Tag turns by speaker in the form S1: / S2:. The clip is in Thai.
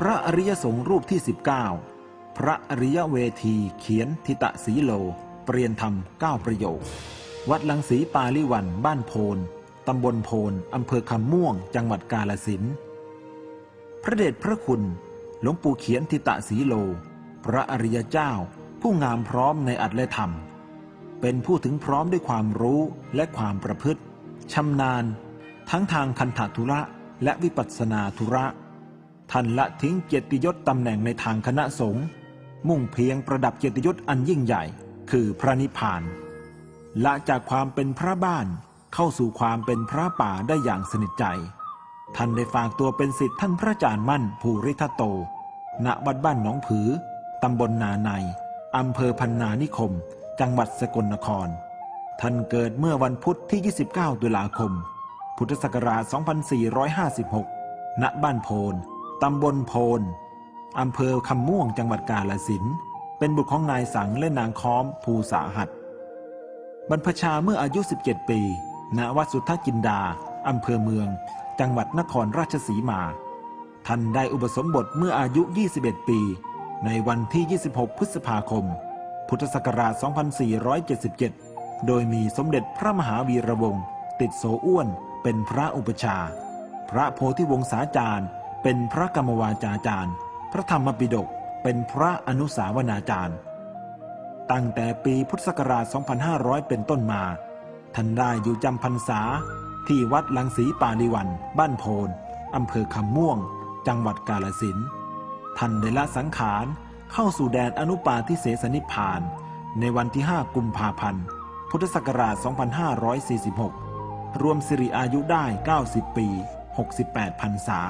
S1: พระอริยสงฆ์รูปที่ 19 พระอริยเวทีเขียนทิตะสีโล เปรียนธรรม 9 ประโยค วัดลังสีปาลิวันบ้านโพนตำบลโพนอำเภอคำม่วง จังหวัดกาลสินพระเดชพระคุณ หลวงปู่เขียนทิตะสีโล พระอริยเจ้า ผู้งามพร้อมในอัตและธรรม เป็นผู้ถึงพร้อมด้วยความรู้และความประพฤติชำนาญ ทั้งทางคันธทุระและวิปัสสนาธุระ ท่านละทิ้งเกียรติยศตำแหน่งในทางคณะสงฆ์มุ่งเพียงประดับเกียรติยศอันยิ่งใหญ่ คือพระนิพพานละจากความเป็นพระบ้านเข้าสู่ความเป็นพระป่าได้อย่างสนิทใจ ท่านได้ฝากตัวเป็นสิทธิ์ท่านพระอาจารย์มั่นภูริทัตโต ณวัดบ้านหนองผือ ตำบลนาในอำเภอพันนานิคม จังหวัดสกลนคร ท่านเกิดเมื่อวันพุธที่ 29 ตุลาคม พุทธศักราช 2456 ณบ้านโพน ตำบลโพนอำเภอคำม่วงจังหวัดกาฬสินธุ์เป็นบุตรของนายสังและนางค้อมภูสาหัส บรรพชาเมื่ออายุ 17 ปี ณ วัดสุทธกินดา อำเภอเมือง จังหวัดนครราชสีมา ท่านได้อุปสมบทเมื่ออายุ 21 ปี ในวันที่ 26 พฤษภาคม พุทธศักราช 2477 โดยมีสมเด็จพระมหาวีระวงศ์ติดโสอ้วนเป็นพระอุปชฌาย์พระโพธิวงศาจารย์ เป็นพระกรรมวาจาจารย์ พระธรรมปิฎกเป็นพระอนุสาวนาจารย์ ตั้งแต่ปีพุทธศักราช 2500 เป็นต้นมา ท่านได้อยู่จำพรรษาที่วัดลังสีปาลิวัน บ้านโพนอำเภอคำม่วง จังหวัดกาลสินท่านได้ละสังขารเข้าสู่แดนอนุปาทิเสสนิพพาน ในวันที่ 5 กุมภาพันธ์ พุทธศักราช 2546 รวมสิริอายุได้ 90 ปี 68พรรษา